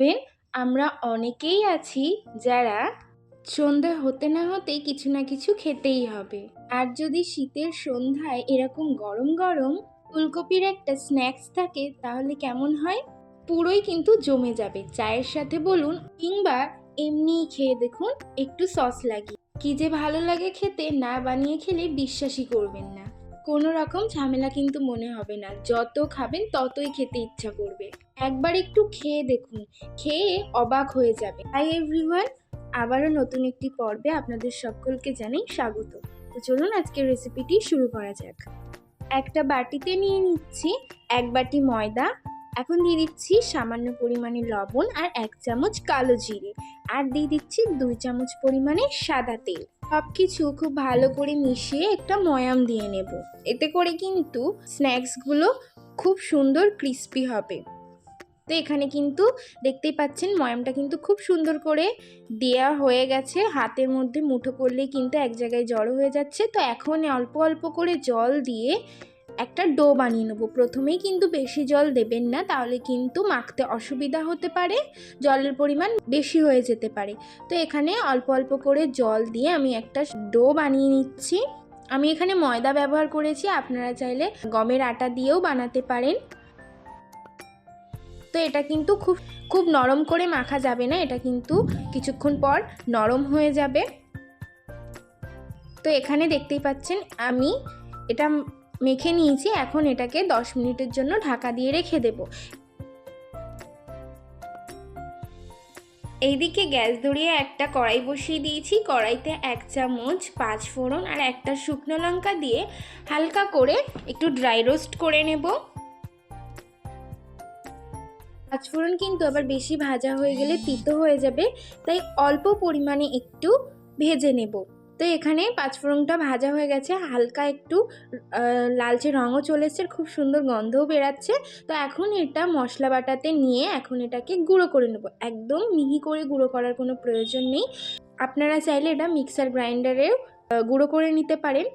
দেখবেন আমরা অনেকেই আছি যারা সন্ধ্যা হতে না হতেই কিছু না কিছু খেতেই হবে। আর যদি শীতের সন্ধ্যায় এরকম গরম গরম ফুলকপির একটা স্ন্যাক্স থাকে, তাহলে কেমন হয়? পুরোই কিন্তু জমে যাবে। চায়ের সাথে বলুন কিংবা এমনিই খেয়ে দেখুন, একটু সস লাগিয়ে। কি যে ভালো লাগে খেতে না বানিয়ে খেলে বিশ্বাসই করবেন না। কোনো রকম ঝামেলা কিন্তু মনে হবে না। যত খাবেন ততই খেতে ইচ্ছা করবে। একবার একটু খেয়ে দেখুন, খেয়ে অবাক হয়ে যাবে। হাই এভরিওয়ান আবারও নতুন একটি পর্বে আপনাদের সকলকে জানাই স্বাগত। তো চলুন আজকের রেসিপিটি শুরু করা যাক। একটা বাটিতে নিয়ে নিচ্ছি এক বাটি ময়দা এখন দিয়ে দিচ্ছি সামান্য পরিমাণে লবণ আর এক চামচ কালো জিরে। আর দিয়ে দিচ্ছি দুই চামচ পরিমাণে সাদা তেল। সব কিছু খুব ভালো করে মিশিয়ে একটা ময়াম দিয়ে নেব। এতে করে কিন্তু স্ন্যাক্সগুলো খুব সুন্দর ক্রিস্পি হবে। তো এখানে কিন্তু দেখতেই পাচ্ছেন ময়ামটা কিন্তু খুব সুন্দর করে দেয়া হয়ে গেছে। হাতের মধ্যে মুঠো করলেই কিন্তু এক জায়গায় জড়ো হয়ে যাচ্ছে। তো এখন অল্প অল্প করে জল দিয়ে একটা ডো বানিয়ে নেব। প্রথমেই কিন্তু বেশি জল দেবেন না, তাহলে কিন্তু মাখতে অসুবিধা হতে পারে, জলের পরিমাণ বেশি হয়ে যেতে পারে। তো এখানে অল্প অল্প করে জল দিয়ে আমি একটা ডো বানিয়ে নিচ্ছি। আমি এখানে ময়দা ব্যবহার করেছি, আপনারা চাইলে গমের আটা দিয়েও বানাতে পারেন। তো এটা কিন্তু খুব খুব নরম করে মাখা যাবে না, এটা কিন্তু কিছুক্ষণ পর নরম হয়ে যাবে। তো এখানে দেখতেই পাচ্ছেন, আমি এটা মেখে নিয়েছি, এখন এটাকে দশ মিনিটের জন্য ঢাকা দিয়ে রেখে দেব। এইদিকে গ্যাস ধরিয়ে একটা কড়াই বসিয়ে দিয়েছি। কড়াইতে এক চামচ পাঁচ ফোড়ন আর একটা শুকনো লঙ্কা দিয়ে হালকা করে একটু ড্রাই রোস্ট করে নেব। পাঁচফোড়ন কিন্তু আবার বেশি ভাজা হয়ে গেলে তিতো হয়ে যাবে, তাই অল্প পরিমাণে একটু ভেজে নেব। তো এখানে পাঁচফোড়নটা ভাজা হয়ে গেছে। হালকা একটু লালচে রঙও চলে এসছে খুব সুন্দর গন্ধও বেরাচ্ছে। তো এখন এটা মশলা বাটাতে নিয়ে এখন এটাকে গুঁড়ো করে নেব। একদম মিহি করে গুঁড়ো করার কোনো প্রয়োজন নেই। আপনারা চাইলে এটা মিক্সার গ্রাইন্ডারেও গুঁড়ো করে নিতে পারেন।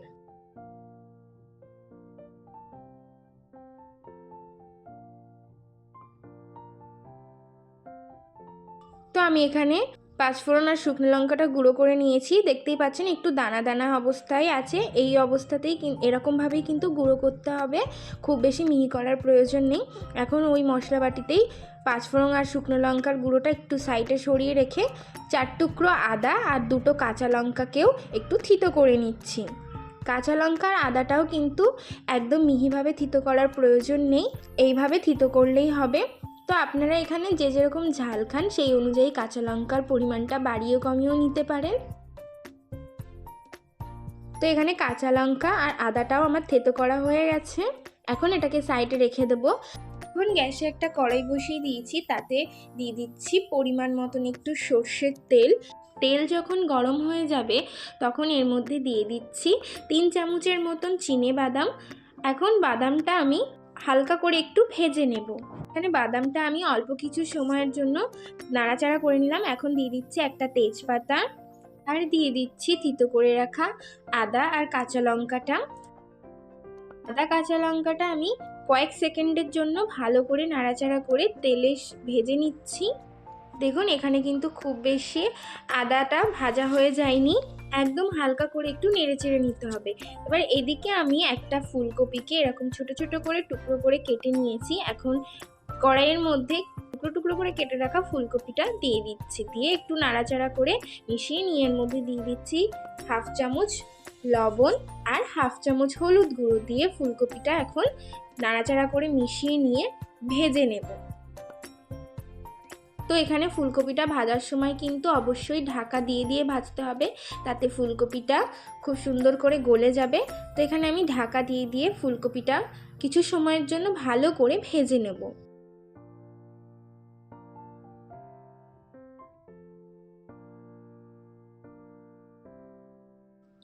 তো আমি এখানে পাঁচফোড়ন আর শুকনো লঙ্কাটা গুঁড়ো করে নিয়েছি। দেখতেই পাচ্ছেন একটু দানা দানা অবস্থায় আছে। এই অবস্থাতেই এরকমভাবেই কিন্তু গুঁড়ো করতে হবে। খুব বেশি মিহি করার প্রয়োজন নেই। এখন ওই মশলা বাটিতেই পাঁচফোড়ন আর শুকনো লঙ্কার গুঁড়োটা একটু সাইডে সরিয়ে রেখে চার টুকরো আদা আর দুটো কাঁচা লঙ্কাকেও একটু থিতো করে নিচ্ছি। কাঁচা লঙ্কার আদাটাও কিন্তু একদম মিহিভাবে থিতো করার প্রয়োজন নেই। এইভাবে থিতো করলেই হবে। তো আপনারা এখানে যে যেরকম ঝাল খান, সেই অনুযায়ী কাঁচা লঙ্কার পরিমাণটা বাড়িয়ে কমিয়েও নিতে পারেন। তো এখানে কাঁচা লঙ্কা আর আদাটাও আমার থেতো করা হয়ে গেছে। এখন এটাকে সাইডে রেখে দেবো। এখন গ্যাসে একটা কড়াই বসিয়ে দিয়েছি, তাতে দিয়ে দিচ্ছি পরিমাণ মতন একটু সর্ষের তেল। তেল যখন গরম হয়ে যাবে, তখন এর মধ্যে দিয়ে দিচ্ছি তিন চামচের মতন চিনে বাদাম। এখন বাদামটা আমি হালকা করে একটু ভেজে নেব। এখানে বাদামটা আমি অল্প কিছু সময়ের জন্য নাড়াচাড়া করে নিলাম। এখন দিয়ে দিচ্ছি একটা তেজপাতা। আর দিয়ে দিচ্ছি থিতো করে রাখা আদা আর কাঁচা লঙ্কাটা। আদা, কাঁচা লঙ্কাটা আমি কয়েক সেকেন্ডের জন্য ভালো করে নাড়াচাড়া করে তেলে ভেজে নিচ্ছি। দেখুন, এখানে কিন্তু খুব বেশি আদাটা ভাজা হয়ে যায়নি। একদম হালকা করে একটু নেড়ে চেড়ে নিতে হবে। এবার এদিকে আমি একটা ফুলকপিকে এরকম ছোট ছোট করে টুকরো করে কেটে নিয়েছি। এখন কড়াইয়ের মধ্যে টুকরো টুকরো করে কেটে রাখা ফুলকপিটা দিয়ে দিচ্ছি। দিয়ে একটু নাড়াচাড়া করে মিশিয়ে নিয়ে এর মধ্যে দিয়ে দিচ্ছি হাফ চামচ লবণ আর হাফ চামচ হলুদ গুঁড়ো দিয়ে ফুলকপিটা এখন নাড়াচাড়া করে মিশিয়ে নিয়ে ভেজে নেব। তো এখানে ফুলকপিটা ভাজার সময় কিন্তু অবশ্যই ঢাকা দিয়ে দিয়ে ভাজতে হবে। তাতে ফুলকপিটা খুব সুন্দর করে গলে যাবে। তো এখানে আমি ঢাকা দিয়ে দিয়ে ফুলকপিটা কিছু সময়ের জন্য ভালো করে ভেজে নেব।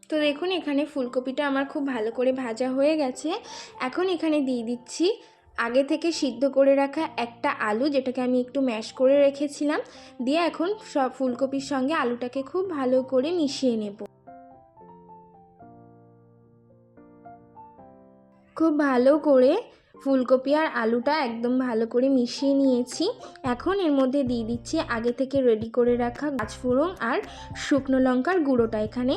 তো দেখুন, এখানে ফুলকপিটা আমার খুব ভালো করে ভাজা হয়ে গেছে। এখন এখানে দিয়ে দিচ্ছি আগে থেকে সিদ্ধ করে রাখা একটা আলু যেটাকে আমি একটু ম্যাশ করে রেখেছিলাম, দিয়ে এখন সব ফুলকপির সঙ্গে আলুটাকে খুব ভালো করে মিশিয়ে নেব। খুব ভালো করে ফুলকপি আর আলুটা একদম ভালো করে মিশিয়ে নিয়েছি। এখন এর মধ্যে দিয়ে দিচ্ছি আগে থেকে রেডি করে রাখা গাছফোড়ন আর শুকনো লঙ্কার গুঁড়োটা এখানে।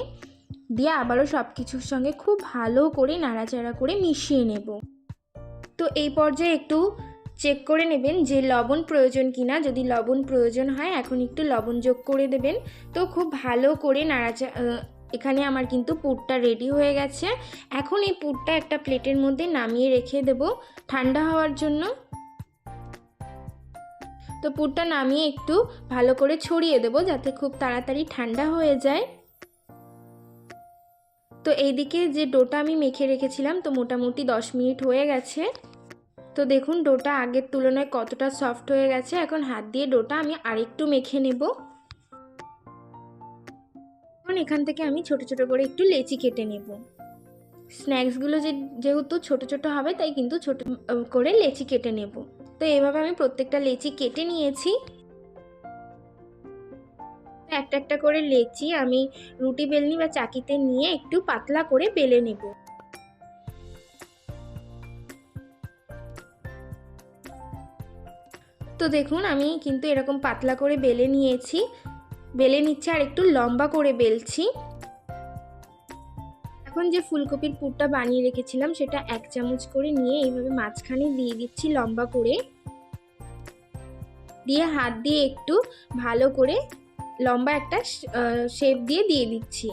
দিয়ে আবারও সব কিছুর সঙ্গে খুব ভালো করে নাড়াচাড়া করে মিশিয়ে নেব। তো এই পর্যায়ে একটু চেক করে নেবেন যে লবণ প্রয়োজন কিনা। যদি লবণ প্রয়োজন হয়, এখন একটু লবণ যোগ করে দেবেন। তো খুব ভালো করে নাড়াচা এখানে আমার কিন্তু পুরটা রেডি হয়ে গেছে। এখন এই পুরটা একটা প্লেটের মধ্যে নামিয়ে রেখে দেব ঠান্ডা হওয়ার জন্য। তো পুরটা নামিয়ে একটু ভালো করে ছড়িয়ে দেব যাতে খুব তাড়াতাড়ি ঠান্ডা হয়ে যায়। তো এইদিকে যে ডোটা আমি মেখে রেখেছিলাম, তো মোটামুটি দশ মিনিট হয়ে গেছে। তো দেখুন, ডোটা আগের তুলনায় কতটা সফট হয়ে গেছে। এখন হাত দিয়ে ডোটা আমি আরেকটু মেখে নেব। এখন এখান থেকে আমি ছোট ছোট করে একটু লেচি কেটে নেব। স্ন্যাক্সগুলো যে, যেহেতু ছোট ছোট হবে, তাই কিন্তু ছোট করে লেচি কেটে নেব। তো এভাবে আমি প্রত্যেকটা লেচি কেটে নিয়েছি। একটা একটা করে লেচি আমি রুটি বেলনি বা চাকিতে নিয়ে একটু পাতলা করে বেলে নেব। তো দেখুন, আমি কিন্তু এরকম পাতলা করে বেলে নিয়েছি। বেলে নিচ্ছে আর একটু লম্বা করে বেলছি। এখন যে ফুলকপির পুরটা বানিয়ে রেখেছিলাম, সেটা এক চামচ করে নিয়ে এইভাবে মাঝখানে দিয়ে দিচ্ছি লম্বা করে। দিয়ে হাত দিয়ে একটু ভালো করে লম্বা একটা শেপ দিয়ে দিয়ে দিচ্ছি।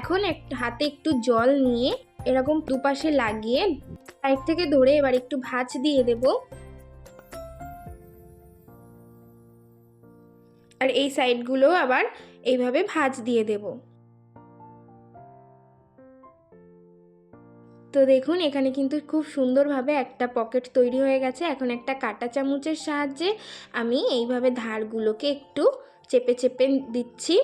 এখন এক, হাতে একটু জল নিয়ে এরকম দুপাশে লাগিয়ে সাইড থেকে ধরে এবার একটু ভাঁজ দিয়ে দেব। আর এই সাইডগুলো আবার এইভাবে ভাঁজ দিয়ে দেব। তো দেখুন, এখানে কিন্তু খুব সুন্দরভাবে একটা পকেট তৈরি হয়ে গেছে। এখন একটা কাটা চামচের সাহায্যে আমি এইভাবে ধারগুলোকে একটু চেপে চেপে দিচ্ছি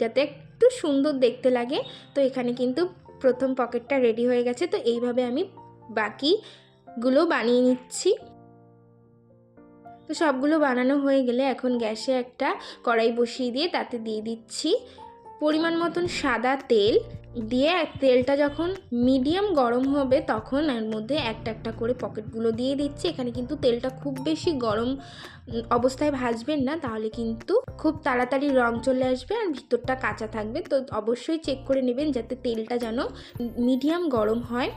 যাতে একটু সুন্দর দেখতে লাগে। তো এখানে কিন্তু প্রথম পকেটটা রেডি হয়ে গেছে। তো এইভাবে আমি বাকিগুলো বানিয়ে নিচ্ছি। তো সবগুলো বানানো হয়ে গেলে এখন গ্যাসে একটা কড়াই বসিয়ে দিয়ে তাতে দিয়ে দিচ্ছি পরিমাণ মতন সাদা তেল। দিয়ে তেলটা যখন মিডিয়াম গরম হবে তখন এর মধ্যে একটা একটা করে পকেটগুলো দিয়ে দিচ্ছি। এখানে কিন্তু তেলটা খুব বেশি গরম অবস্থায় ভাজবেন না, তাহলে কিন্তু খুব তাড়াতাড়ি রং চলে আসবে আর ভিতরটা কাঁচা থাকবে। তো অবশ্যই চেক করে নেবেন যাতে তেলটা যেন মিডিয়াম গরম হয়।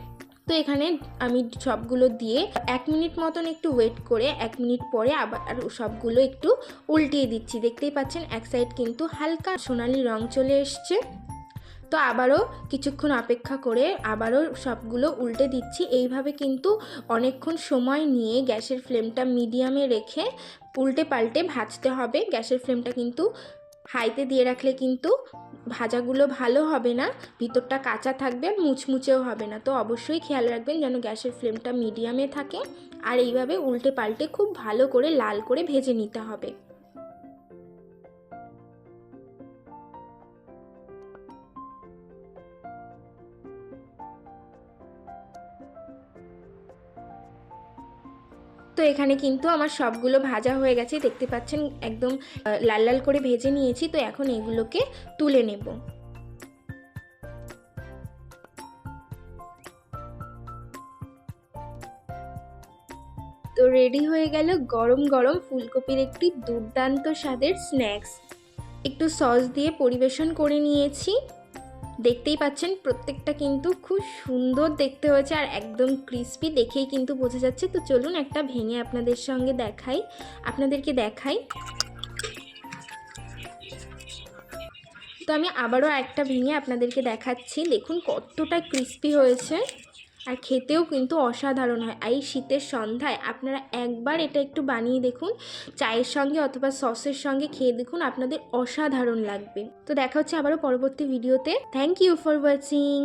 তো এখানে আমি সবগুলো দিয়ে এক মিনিট মতন একটু ওয়েট করে এক মিনিট পরে আবার সবগুলো একটু উল্টিয়ে দিচ্ছি। দেখতেই পাচ্ছেন, এক সাইড কিন্তু হালকা সোনালি রং চলে এসছে। তো আবারও কিছুক্ষণ অপেক্ষা করে আবারও সবগুলো উল্টে দিচ্ছি। এইভাবে কিন্তু অনেকক্ষণ সময় নিয়ে গ্যাসের ফ্লেমটা মিডিয়ামে রেখে উল্টে পাল্টে ভাজতে হবে। গ্যাসের ফ্লেমটা কিন্তু হাইতে দিয়ে রাখলে কিন্তু ভাজাগুলো ভালো হবে না, ভিতরটা কাঁচা থাকবে আর মুচমুচেও হবে না। তো অবশ্যই খেয়াল রাখবেন যেন গ্যাসের ফ্লেমটা মিডিয়ামে থাকে আর এইভাবে উল্টে পাল্টে খুব ভালো করে লাল করে ভেজে নিতে হবে। এখানে কিন্তু আমার সবগুলো ভাজা হয়ে গেছে। দেখতে পাচ্ছেন, একদম লাল লাল করে ভেজে নিয়েছি। তো এখন এগুলোকে তুলে নেব। তো রেডি হয়ে গেল গরম গরম ফুলকপির একটি দুর্দান্ত স্বাদের স্ন্যাক্স। একটু সস দিয়ে পরিবেশন করে নিয়েছি। দেখতেই পাচ্ছেন, প্রত্যেকটা কিন্তু খুব সুন্দর দেখতে হয়েছে আর একদম ক্রিস্পি দেখেই কিন্তু বোঝা যাচ্ছে। তো চলুন একটা ভেঙে আপনাদের সঙ্গে দেখাই, আপনাদেরকে দেখাই। তো আমি আবারও একটা ভেঙে আপনাদেরকে দেখাচ্ছি। দেখুন কতটা ক্রিস্পি হয়েছে। আর খেতেও কিন্তু অসাধারণ হয়। এই শীতের সন্ধ্যায় আপনারা একবার এটা একটু বানিয়ে দেখুন, চায়ের সঙ্গে অথবা সসের সঙ্গে খেয়ে দেখুন, আপনাদের অসাধারণ লাগবে। তো দেখা হচ্ছে আবারও পরবর্তী ভিডিওতে থ্যাংক ইউ ফর ওয়াচিং